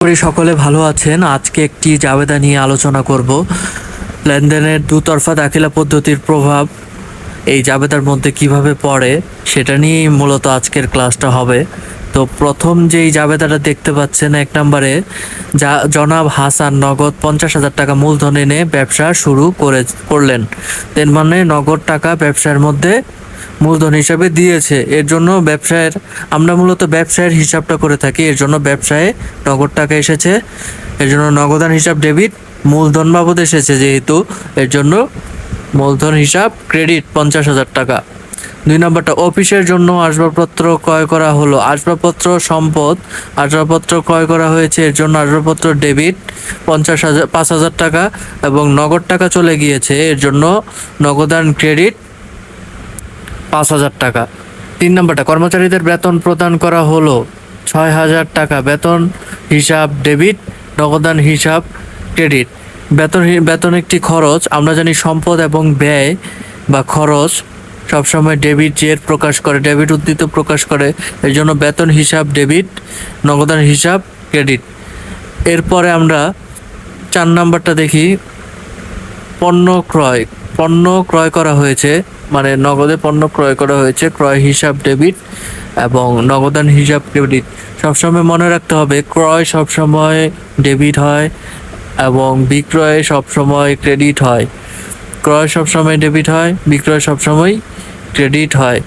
করি, সকলে ভালো আছেন। আজকে একটি জাবেদা নিয়ে আলোচনা করব। লেনদেনের দুতরফা দাখিলা পদ্ধতির প্রভাব, এই জাবেদার মধ্যে কীভাবে পড়ে, সেটা নিয়েই মূলত আজকের ক্লাসটা হবে। তো প্রথম যেই জাবেদাটা দেখতে পাচ্ছেন এক নম্বরে, যা জনাব হাসান নগদ পঞ্চাশ হাজার টাকা মূলধন এনে ব্যবসা শুরু করে, করলেন। এর মানে নগদ টাকা ব্যবসার মধ্যে মূলধন হিসাবে দিয়েছে। এর জন্য ব্যবসায়ের, আমরা মূলত ব্যবসায়ের হিসাবটা করে থাকি। এর জন্য ব্যবসায়ে নগদ টাকা এসেছে। এর জন্য নগদান হিসাব ডেবিট মূলধন বাবদ এসেছে যেহেতু এর জন্য মূলধন হিসাব ক্রেডিট পঞ্চাশ হাজার টাকা। দুই নম্বরটা, অফিসের জন্য আসবাবপত্র ক্রয় করা হলো। আসবাবপত্র সম্পদ, আসবাবপত্র ক্রয় করা হয়েছে, এর জন্য আসবাবপত্র ডেবিট পঞ্চাশ হাজার, পাঁচ হাজার টাকা এবং নগদ টাকা চলে গিয়েছে, এর জন্য নগদান ক্রেডিট পাঁচ হাজার টাকা। তিন নম্বরটা, কর্মচারীদের বেতন প্রদান করা হলো ছয় হাজার টাকা। বেতন হিসাব ডেবিট নগদান হিসাব ক্রেডিট। বেতন বেতন একটি খরচ, আমরা জানি সম্পদ এবং ব্যয় বা খরচ সবসময় ডেবিট জের প্রকাশ করে ডেবিট উদ্ধৃত প্রকাশ করে। এই জন্য বেতন হিসাব ডেবিট নগদান হিসাব, ক্রেডিট। এরপরে আমরা চার নাম্বারটা দেখি। পণ্য ক্রয় পণ্য ক্রয় করা হয়েছে মানে নগদে পণ্য ক্রয় করা হয়েছে, ক্রয় হিসাব ডেবিট এবং নগদান হিসাব, ক্রেডিট। সবসময় মনে রাখতে হবে, ক্রয় সবসময় ডেবিট হয় এবং বিক্রয় সবসময় ক্রেডিট হয়। ক্রয় সবসময় ডেবিট হয়, বিক্রয় সবসময় ক্রেডিট হয়।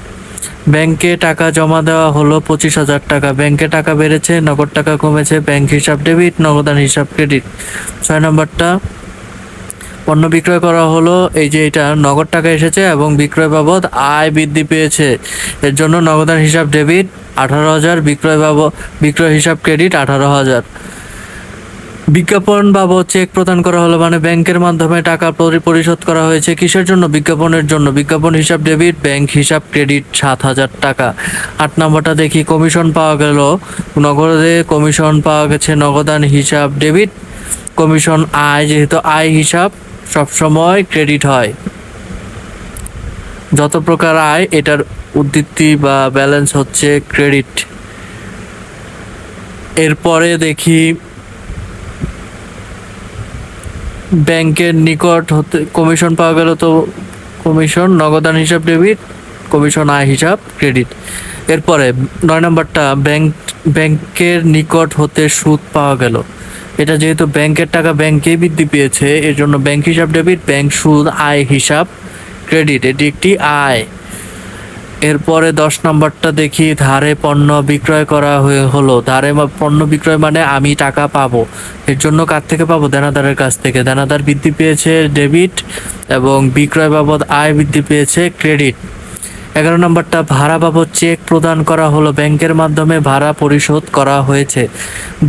ব্যাংকে টাকা জমা দেওয়া হলো পঁচিশ হাজার টাকা। ব্যাংকে টাকা বেড়েছে, নগদ টাকা কমেছে, ব্যাংক হিসাব ডেবিট, নগদান হিসাব ক্রেডিট। ছয় নম্বরটা, পণ্য বিক্রয় করা হলো, এই যে এটা নগদ টাকা এসেছে এবং বিক্রয় বাবদ আয় বৃদ্ধি পেয়েছে। এর জন্য নগদান হিসাব ডেবিট আঠারো হাজার, বিক্রয় বাবদ, বিক্রয় হিসাব ক্রেডিট আঠারো হাজার। বিজ্ঞাপন বাবদ চেক প্রদান করা হলো মানে ব্যাংকের মাধ্যমে টাকা পরি- পরিশোধ করা হয়েছে কিসের জন্য? বিজ্ঞাপনের জন্য। বিজ্ঞাপন হিসাব ডেবিট, ব্যাংক হিসাব ক্রেডিট, সাত হাজার টাকা। আট নম্বরটা দেখি, কমিশন পাওয়া গেল। নগদে কমিশন পাওয়া গেছে নগদান হিসাব ডেবিট। কমিশন আয়, যেহেতু আয় হিসাব সবসময় ক্রেডিট হয়। যত প্রকার আয়, এটার উদ্ধৃতি বা ব্যালেন্স হচ্ছে ক্রেডিট। এরপরে দেখি ব্যাংকের নিকট হতে কমিশন পাওয়া গেল তো কমিশন, নগদান হিসাব ডেবিট, কমিশন আয় হিসাব, ক্রেডিট। এরপরে নয় নম্বরটা, ব্যাংক, ব্যাংকের নিকট হতে সুদ পাওয়া গেল। এটা যেহেতু ব্যাংকের টাকা ব্যাংকেই বৃদ্ধি পেয়েছে, এর জন্য ব্যাংক হিসাব ডেবিট, ব্যাংক সুদ, আয় হিসাব, ক্রেডিট, এটি একটি আয়। এরপরে দশ নম্বরটা দেখি, ধারে পণ্য বিক্রয় করা হয়ে হলো। ধারে পণ্য বিক্রয় মানে আমি টাকা পাবো। এর জন্য কার থেকে পাবো? দেনাদারের কাছ থেকে। দেনাদার বৃদ্ধি পেয়েছে ডেবিট এবং বিক্রয় বাবদ আয় বৃদ্ধি পেয়েছে ক্রেডিট। এগারো নম্বরটা, ভাড়া বাবদ চেক প্রদান করা হলো। ব্যাংকের মাধ্যমে ভাড়া পরিশোধ করা হয়েছে।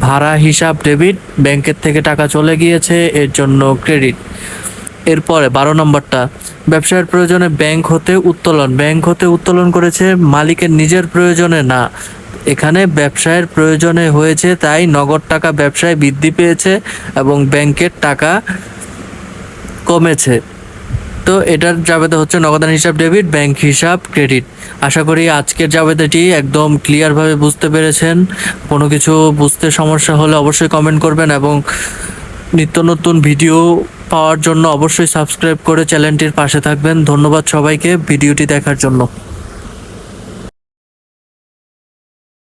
ভাড়া হিসাব ডেবিট, ব্যাংকের থেকে টাকা চলে গিয়েছে, এর জন্য ক্রেডিট। এরপরে বারো নম্বরটা, ব্যবসায়ের প্রয়োজনে ব্যাংক হতে উত্তোলন। ব্যাংক হতে উত্তোলন করেছে মালিকের নিজের প্রয়োজনে না। এখানে ব্যবসায়ের প্রয়োজনে হয়েছে, তাই নগদ টাকা ব্যবসায় বৃদ্ধি পেয়েছে এবং ব্যাংকের টাকা কমেছে। তো এটার জাবেদা হচ্ছে নগদান হিসাব ডেবিট, ব্যাংক হিসাব ক্রেডিট। আশা করি আজকের জাবেদাটি একদম ক্লিয়ারভাবে বুঝতে পেরেছেন। কোনো কিছু বুঝতে সমস্যা হলে অবশ্যই কমেন্ট করবেন এবং নিত্য নতুন ভিডিও পাওয়ার জন্য অবশ্যই সাবস্ক্রাইব করে চ্যানেলটির পাশে থাকবেন। ধন্যবাদ সবাইকে। ভিডিওটি দেখার জন্য।